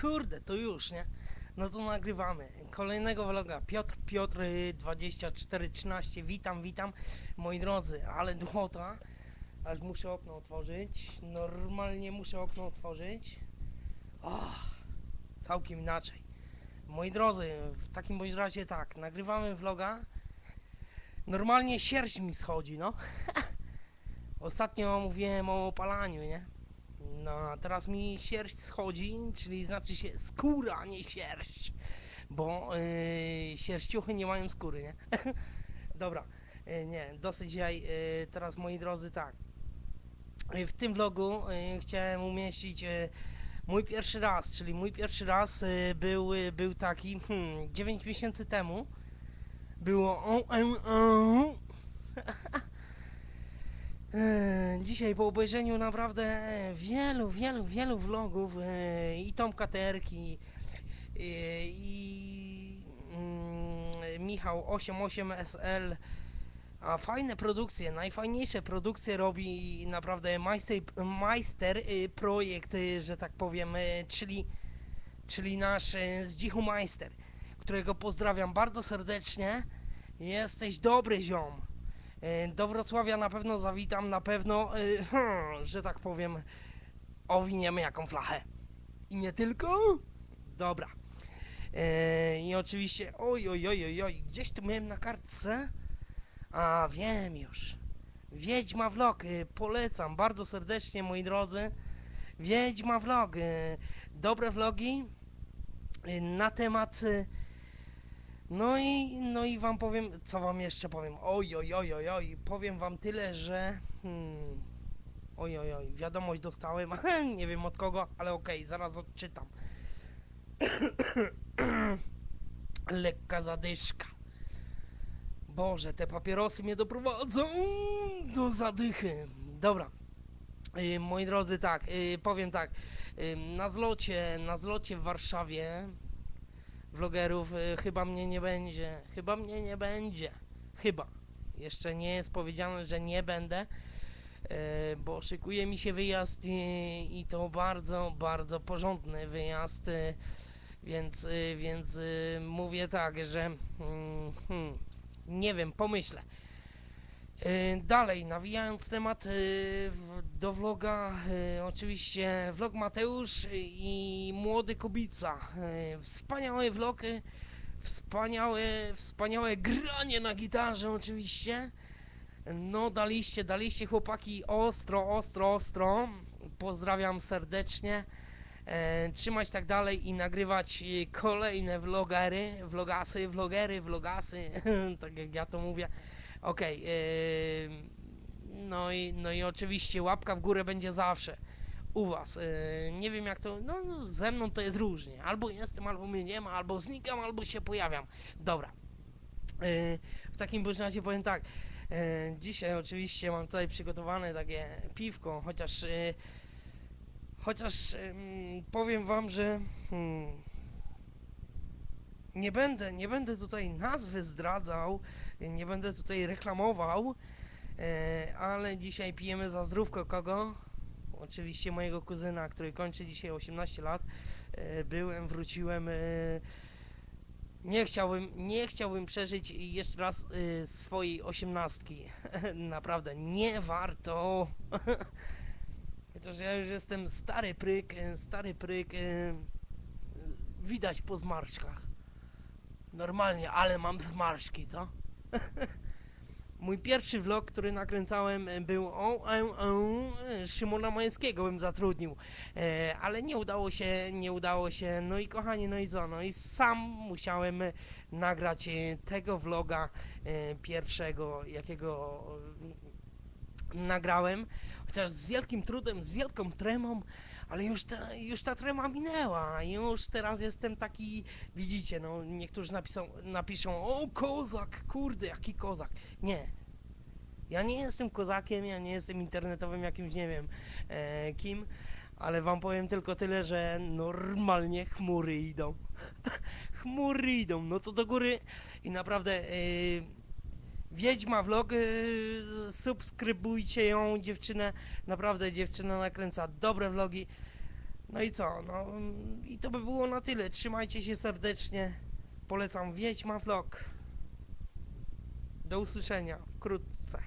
kurde, to już, nie? No to nagrywamy. Kolejnego vloga. Piotr, Piotr y, 2413. Witam, witam. Moi drodzy, ale duchota. Aż muszę okno otworzyć. Normalnie muszę okno otworzyć. Och, całkiem inaczej. Moi drodzy, w takim bądź razie tak, nagrywamy vloga. Normalnie sierść mi schodzi, no. Ostatnio mówiłem o opalaniu, nie? No, teraz mi sierść schodzi, czyli znaczy się skóra, nie sierść. Bo yy, sierściuchy nie mają skóry, nie? Dobra, yy, nie, dosyć dzisiaj. Yy, teraz moi drodzy, tak. Yy, w tym vlogu yy, chciałem umieścić yy, mój pierwszy raz, czyli mój pierwszy raz yy, był, yy, był taki hmm, 9 miesięcy temu. Było o, em, o. E, Dzisiaj po obejrzeniu naprawdę e, wielu, wielu, wielu vlogów e, i Tomka Terki e, i mm, Michał 88SL a fajne produkcje, najfajniejsze produkcje robi naprawdę majster, majster projekt, że tak powiem, czyli, czyli nasz Zdzichu Majster, którego pozdrawiam bardzo serdecznie. Jesteś dobry ziom. E, Do Wrocławia na pewno zawitam, na pewno, e, hmm, że tak powiem, owiniemy jaką flachę. I nie tylko? Dobra. E, I oczywiście, oj, oj, oj, oj, oj, gdzieś tu miałem na kartce. A, wiem już. Wiedźma Vlog, polecam bardzo serdecznie, moi drodzy. Wiedźma Vlog, dobre vlogi na temat... no i, no i wam powiem, co wam jeszcze powiem. Oj, oj, oj, oj, oj. Powiem wam tyle, że... Hmm, oj, oj, oj, wiadomość dostałem, nie wiem od kogo, ale okej, zaraz odczytam. Lekka zadyszka. Boże, te papierosy mnie doprowadzą do zadychy. Dobra. Y, moi drodzy, tak, y, powiem tak. Y, na zlocie, na zlocie w Warszawie vlogerów y, chyba mnie nie będzie. Chyba mnie nie będzie. Chyba. Jeszcze nie jest powiedziane, że nie będę, y, bo szykuje mi się wyjazd i, i to bardzo, bardzo porządny wyjazd. y, Więc, więc mówię tak, że mm, hmm, nie wiem, pomyślę. Y, Dalej, nawijając temat y, do vloga, y, oczywiście vlog Mateusz i młody Kubica. Wspaniały vlog, wspaniałe, wspaniałe granie na gitarze oczywiście. No daliście, daliście chłopaki ostro, ostro, ostro. Pozdrawiam serdecznie. E, trzymać tak dalej i nagrywać kolejne vlogery, vlogasy, vlogery, vlogasy, tak jak ja to mówię. Okej, yy, no, i, no i oczywiście łapka w górę będzie zawsze u was. Yy, nie wiem jak to, no, no ze mną to jest różnie. Albo jestem, albo mnie nie ma, albo znikam, albo się pojawiam. Dobra. Yy, w takim bądź razie powiem tak. Dzisiaj oczywiście mam tutaj przygotowane takie piwko, chociaż chociaż powiem wam, że hmm, nie będę, nie będę tutaj nazwy zdradzał, nie będę tutaj reklamował, e, ale dzisiaj pijemy za zdrówko kogo? Oczywiście mojego kuzyna, który kończy dzisiaj 18 lat. E, byłem, wróciłem. E, nie chciałbym, nie chciałbym przeżyć jeszcze raz swojej osiemnastki. Naprawdę, nie warto. Chociaż ja już jestem stary pryk, stary pryk. Widać po zmarszczkach. Normalnie, ale mam zmarszki, co? Mój pierwszy vlog, który nakręcałem, e, był o, o, o Szymona Majewskiego bym zatrudnił, e, ale nie udało się, nie udało się, no i kochani, no i co, no i sam musiałem e, nagrać e, tego vloga e, pierwszego, jakiego nagrałem, chociaż z wielkim trudem, z wielką tremą, ale już ta, już ta trema minęła, już teraz jestem taki, widzicie, no niektórzy napiszą, napiszą, o kozak, kurde, jaki kozak. Nie, ja nie jestem kozakiem, ja nie jestem internetowym jakimś, nie wiem, e, kim, ale wam powiem tylko tyle, że normalnie chmury idą. chmury idą, no to do góry i naprawdę... E, Wiedźma vlog, yy, subskrybujcie ją, dziewczynę, naprawdę dziewczyna nakręca dobre vlogi. No i co? No i to by było na tyle. Trzymajcie się serdecznie. Polecam Wiedźma Vlog. Do usłyszenia wkrótce.